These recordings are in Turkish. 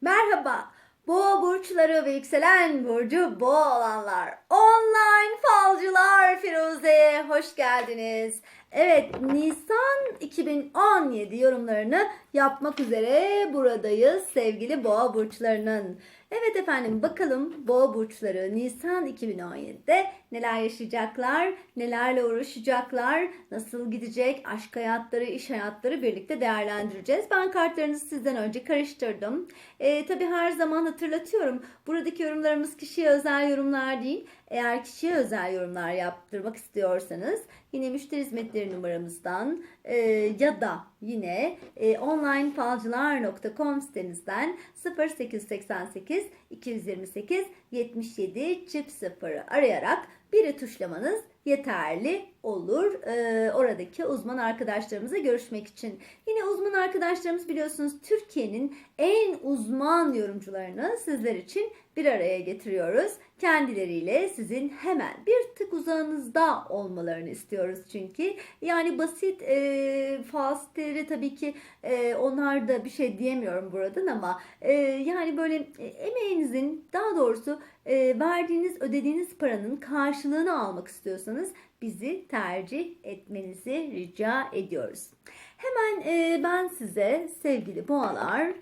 Merhaba. Boğa burçları ve yükselen burcu boğa olanlar. Online falcılar Firuze'ye hoş geldiniz. Evet Nisan 2017 yorumlarını yapmak üzere buradayız sevgili boğa burçlarının. Evet efendim bakalım boğa burçları Nisan 2017'de neler yaşayacaklar, nelerle uğraşacaklar, nasıl gidecek, aşk hayatları, iş hayatları birlikte değerlendireceğiz. Ben kartlarınızı sizden önce karıştırdım. Ee, tabii her zaman hatırlatıyorum buradaki yorumlarımız kişiye özel yorumlar değil. Eğer kişiye özel yorumlar yaptırmak istiyorsanız yine müşteri hizmetleri numaramızdan e, ya da yine e, onlinefalcılar.com sitemizden 0888 228 77 çift 0 arayarak biri tuşlamanız yeterli olur e, oradaki uzman arkadaşlarımızla görüşmek için. Yine uzman arkadaşlarımız biliyorsunuz Türkiye'nin en uzman yorumcularını sizler için bir araya getiriyoruz. Kendileriyle sizin hemen bir tık uzağınızda olmalarını istiyoruz çünkü. Yani basit e, falsitleri tabii ki e, onlar da bir şey diyemiyorum buradan ama e, yani böyle e, emeğinizin daha doğrusu e, verdiğiniz ödediğiniz paranın karşılığını almak istiyorsanız bizi tercih etmenizi rica ediyoruz. Hemen e, ben size sevgili boğalar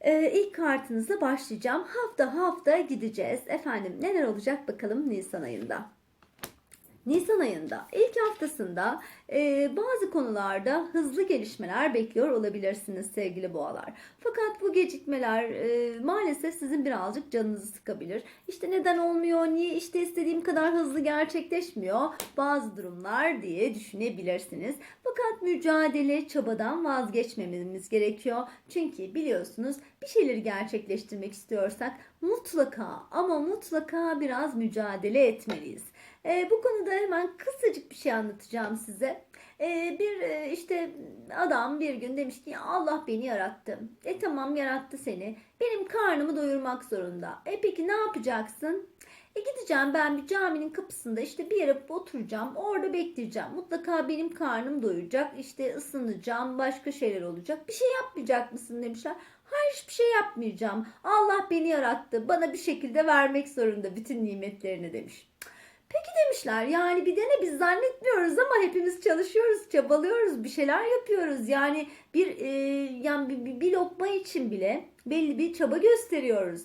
ee, ilk kartınızla başlayacağım. Hafta hafta gideceğiz. Efendim neler olacak bakalım Nisan ayında. Nisan ayında ilk haftasında e, bazı konularda hızlı gelişmeler bekliyor olabilirsiniz sevgili boğalar. Fakat bu gecikmeler e, maalesef sizin birazcık canınızı sıkabilir. İşte neden olmuyor, niye işte istediğim kadar hızlı gerçekleşmiyor bazı durumlar diye düşünebilirsiniz. Fakat mücadele, çabadan vazgeçmememiz gerekiyor. Çünkü biliyorsunuz bir şeyleri gerçekleştirmek istiyorsak mutlaka ama mutlaka biraz mücadele etmeliyiz. E, bu konuda hemen kısacık bir şey anlatacağım size. E, bir işte adam bir gün demiş ki "Ya Allah beni yarattı. E tamam yarattı seni. Benim karnımı doyurmak zorunda. E peki ne yapacaksın? E gideceğim ben bir caminin kapısında işte bir yere oturacağım. Orada bekleyeceğim. Mutlaka benim karnım doyacak. İşte ısınacağım. Başka şeyler olacak. Bir şey yapmayacak mısın demişler. Hayır hiçbir şey yapmayacağım. Allah beni yarattı. Bana bir şekilde vermek zorunda bütün nimetlerini demiş. Peki demişler yani bir dene biz zannetmiyoruz ama hepimiz çalışıyoruz, çabalıyoruz, bir şeyler yapıyoruz. Yani bir e, yani bir, bir, bir lokma için bile belli bir çaba gösteriyoruz.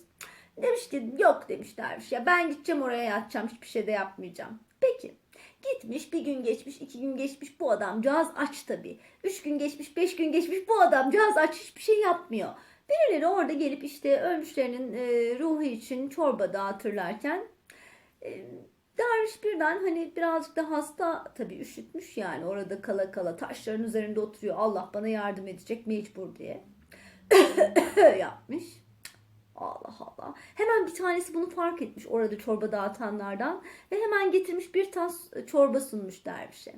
Demiş ki yok demiş derviş ya ben gideceğim oraya yatacağım hiçbir şey de yapmayacağım. Peki gitmiş bir gün geçmiş iki gün geçmiş bu adamcağız aç tabii. Üç gün geçmiş beş gün geçmiş bu adamcağız aç hiçbir şey yapmıyor. Birileri orada gelip işte ölmüşlerinin e, ruhu için çorba dağıtırlarken e, Derviş birden hani birazcık da hasta tabii üşütmüş yani orada kala kala taşların üzerinde oturuyor. Allah bana yardım edecek mecbur diye yapmış. Allah Allah. Hemen bir tanesi bunu fark etmiş orada çorba dağıtanlardan ve hemen getirmiş bir tas çorba sunmuş dervişe.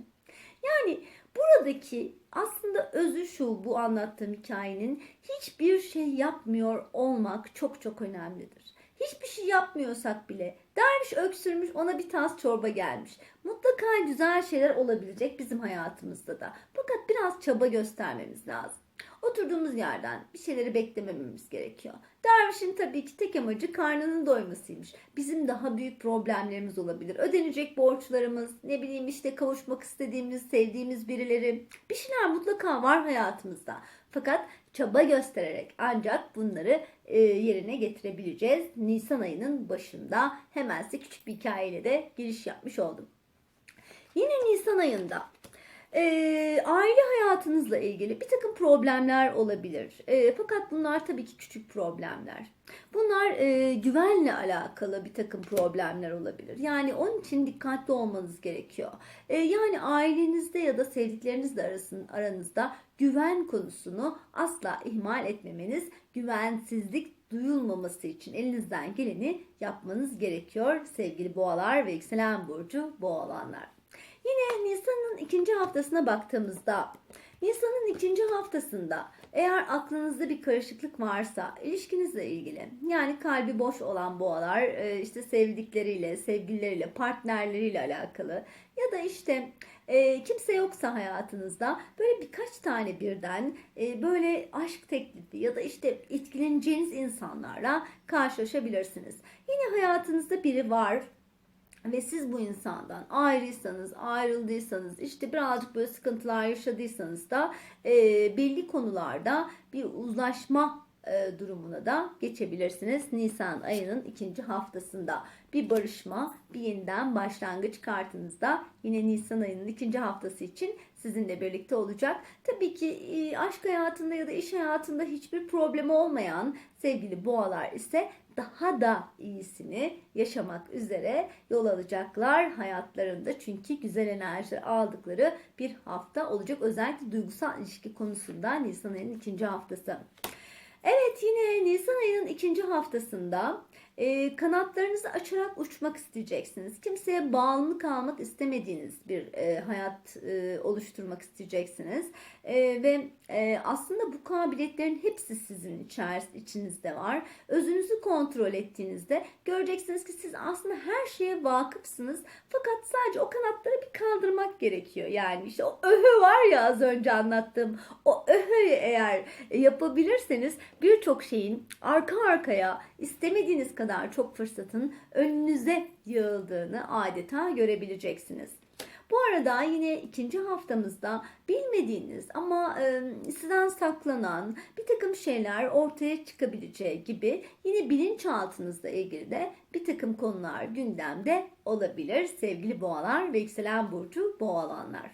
Yani buradaki aslında özü şu bu anlattığım hikayenin hiçbir şey yapmıyor olmak çok çok önemlidir. Hiçbir şey yapmıyorsak bile derviş öksürmüş ona bir tas çorba gelmiş. Mutlaka güzel şeyler olabilecek bizim hayatımızda da. Fakat biraz çaba göstermemiz lazım. Oturduğumuz yerden bir şeyleri beklemememiz gerekiyor. Dervişin tabii ki tek amacı karnının doymasıymış. Bizim daha büyük problemlerimiz olabilir. Ödenecek borçlarımız, ne bileyim işte kavuşmak istediğimiz, sevdiğimiz birileri. Bir şeyler mutlaka var hayatımızda. Fakat çaba göstererek ancak bunları e, yerine getirebileceğiz. Nisan ayının başında hemen size küçük bir hikayeyle de giriş yapmış oldum. Yine Nisan ayında e, aile hayatınızla ilgili bir takım problemler olabilir. E, fakat bunlar tabii ki küçük problemler. Bunlar e, güvenle alakalı bir takım problemler olabilir. Yani onun için dikkatli olmanız gerekiyor. E, yani ailenizde ya da sevdiklerinizle arasın, aranızda güven konusunu asla ihmal etmemeniz, güvensizlik duyulmaması için elinizden geleni yapmanız gerekiyor sevgili boğalar ve yükselen burcu boğalanlar. Yine Nisan'ın ikinci haftasına baktığımızda Nisan'ın ikinci haftasında Eğer aklınızda bir karışıklık varsa ilişkinizle ilgili yani kalbi boş olan boğalar e, işte sevdikleriyle, sevgilileriyle, partnerleriyle alakalı ya da işte e, kimse yoksa hayatınızda böyle birkaç tane birden e, böyle aşk teklifi ya da işte etkileneceğiniz insanlarla karşılaşabilirsiniz. Yine hayatınızda biri var ve siz bu insandan ayrıysanız, ayrıldıysanız, işte birazcık böyle sıkıntılar yaşadıysanız da e, belli konularda bir uzlaşma e, durumuna da geçebilirsiniz. Nisan ayının ikinci haftasında bir barışma, bir yeniden başlangıç kartınızda yine Nisan ayının ikinci haftası için sizinle birlikte olacak. Tabii ki e, aşk hayatında ya da iş hayatında hiçbir problem olmayan sevgili boğalar ise daha da iyisini yaşamak üzere yol alacaklar hayatlarında. Çünkü güzel enerjiler aldıkları bir hafta olacak. Özellikle duygusal ilişki konusunda Nisan ayının ikinci haftası. Evet yine Nisan ayının ikinci haftasında e, kanatlarınızı açarak uçmak isteyeceksiniz. Kimseye bağımlı kalmak istemediğiniz bir e, hayat e, oluşturmak isteyeceksiniz. E, ve e, aslında bu kabiliyetlerin hepsi sizin içinizde var. Özünüzü kontrol ettiğinizde göreceksiniz ki siz aslında her şeye vakıfsınız. Fakat sadece o kanatları bir kaldırmak gerekiyor. Yani işte o öhü var ya az önce anlattığım o öhüyü eğer yapabilirseniz birçok şeyin arka arkaya istemediğiniz kadar çok fırsatın önünüze yığıldığını adeta görebileceksiniz. Bu arada yine ikinci haftamızda bilmediğiniz ama e, sizden saklanan bir takım şeyler ortaya çıkabileceği gibi yine bilinçaltınızla ilgili de bir takım konular gündemde olabilir sevgili boğalar ve yükselen burcu boğalanlar.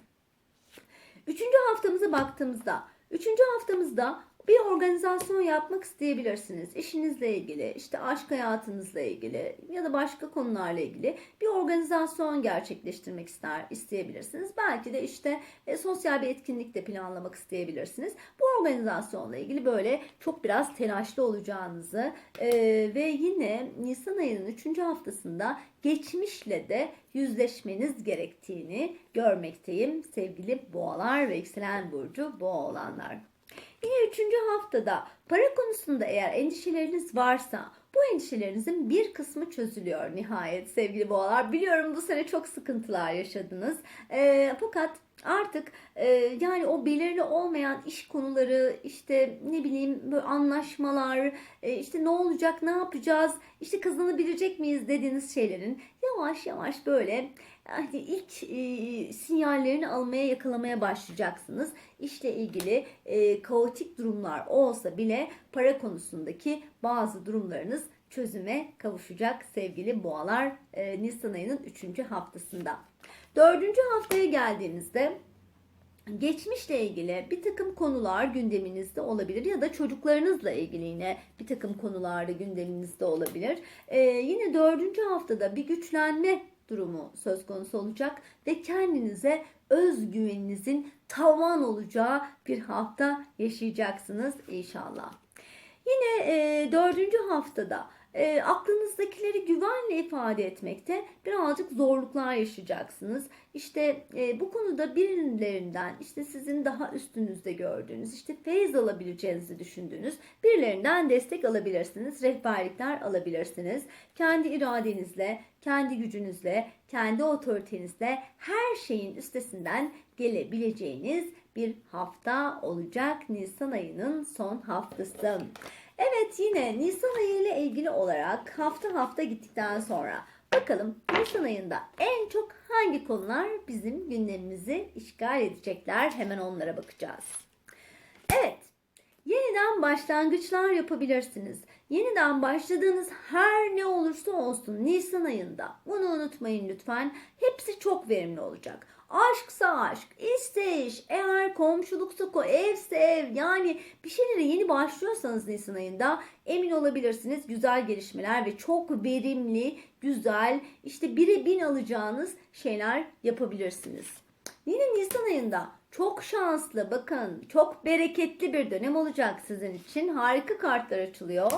Üçüncü haftamıza baktığımızda, üçüncü haftamızda bir organizasyon yapmak isteyebilirsiniz. İşinizle ilgili, işte aşk hayatınızla ilgili ya da başka konularla ilgili bir organizasyon gerçekleştirmek ister isteyebilirsiniz. Belki de işte e, sosyal bir etkinlik de planlamak isteyebilirsiniz. Bu organizasyonla ilgili böyle çok biraz telaşlı olacağınızı e, ve yine Nisan ayının 3. haftasında geçmişle de yüzleşmeniz gerektiğini görmekteyim sevgili boğalar ve yükselen burcu boğa olanlar. Yine üçüncü haftada para konusunda eğer endişeleriniz varsa bu endişelerinizin bir kısmı çözülüyor nihayet sevgili boğalar. Biliyorum bu sene çok sıkıntılar yaşadınız. E, fakat artık e, yani o belirli olmayan iş konuları işte ne bileyim böyle anlaşmalar e, işte ne olacak ne yapacağız işte kazanabilecek miyiz dediğiniz şeylerin yavaş yavaş böyle yani ilk e, sinyallerini almaya yakalamaya başlayacaksınız. İşle ilgili e, kaotik durumlar olsa bile para konusundaki bazı durumlarınız çözüme kavuşacak sevgili boğalar e, Nisan ayının 3. haftasında. 4. haftaya geldiğimizde geçmişle ilgili bir takım konular gündeminizde olabilir ya da çocuklarınızla ilgili yine bir takım konularda gündeminizde olabilir. Ee, yine dördüncü haftada bir güçlenme durumu söz konusu olacak ve kendinize özgüveninizin tavan olacağı bir hafta yaşayacaksınız inşallah. Yine e, dördüncü haftada e, aklınızdakileri güvenle ifade etmekte birazcık zorluklar yaşayacaksınız. İşte e, bu konuda birilerinden işte sizin daha üstünüzde gördüğünüz işte feyiz alabileceğinizi düşündüğünüz birilerinden destek alabilirsiniz. Rehberlikler alabilirsiniz. Kendi iradenizle, kendi gücünüzle, kendi otoritenizle her şeyin üstesinden gelebileceğiniz bir hafta olacak Nisan ayının son haftası. Evet yine Nisan ayı ile ilgili olarak hafta hafta gittikten sonra bakalım Nisan ayında en çok hangi konular bizim gündemimizi işgal edecekler hemen onlara bakacağız. Evet yeniden başlangıçlar yapabilirsiniz. Yeniden başladığınız her ne olursa olsun Nisan ayında bunu unutmayın lütfen. Hepsi çok verimli olacak. Aşksa aşk, işse iş, eğer komşuluksa ko, evse ev yani bir şeylere yeni başlıyorsanız Nisan ayında emin olabilirsiniz güzel gelişmeler ve çok verimli, güzel işte bire bin alacağınız şeyler yapabilirsiniz. Yine Nisan ayında çok şanslı bakın çok bereketli bir dönem olacak sizin için. Harika kartlar açılıyor.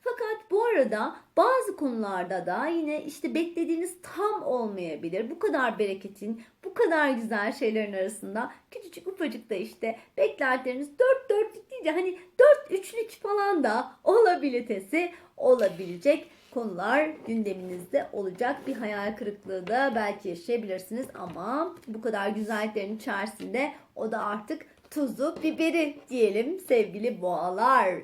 Fakat bu arada bazı konularda da yine işte beklediğiniz tam olmayabilir. Bu kadar bereketin, bu kadar güzel şeylerin arasında küçücük ufacık da işte beklentileriniz 4 dörtlük değil de hani 4 üçlük falan da olabilitesi olabilecek konular gündeminizde olacak. Bir hayal kırıklığı da belki yaşayabilirsiniz ama bu kadar güzelliklerin içerisinde o da artık tuzu biberi diyelim sevgili boğalar.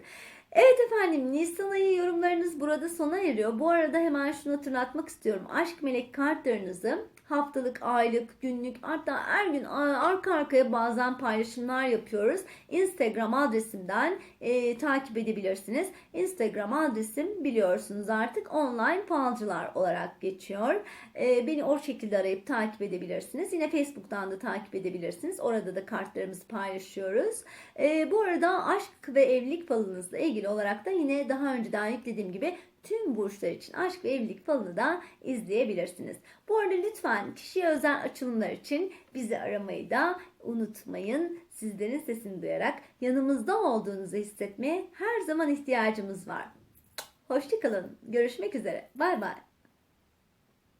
Evet efendim Nisan ayı yorumlarınız burada sona eriyor. Bu arada hemen şunu hatırlatmak istiyorum. Aşk melek kartlarınızı haftalık, aylık, günlük hatta her gün arka arkaya bazen paylaşımlar yapıyoruz. Instagram adresimden e, takip edebilirsiniz. Instagram adresim biliyorsunuz artık online falcılar olarak geçiyor. E, beni o şekilde arayıp takip edebilirsiniz. Yine Facebook'tan da takip edebilirsiniz. Orada da kartlarımızı paylaşıyoruz. E, bu arada aşk ve evlilik falınızla ilgili olarak da yine daha önceden yüklediğim gibi tüm burçlar için aşk ve evlilik falını da izleyebilirsiniz. Bu arada lütfen kişiye özel açılımlar için bizi aramayı da unutmayın. Sizlerin sesini duyarak yanımızda olduğunuzu hissetmeye her zaman ihtiyacımız var. Hoşçakalın. Görüşmek üzere. Bay bay.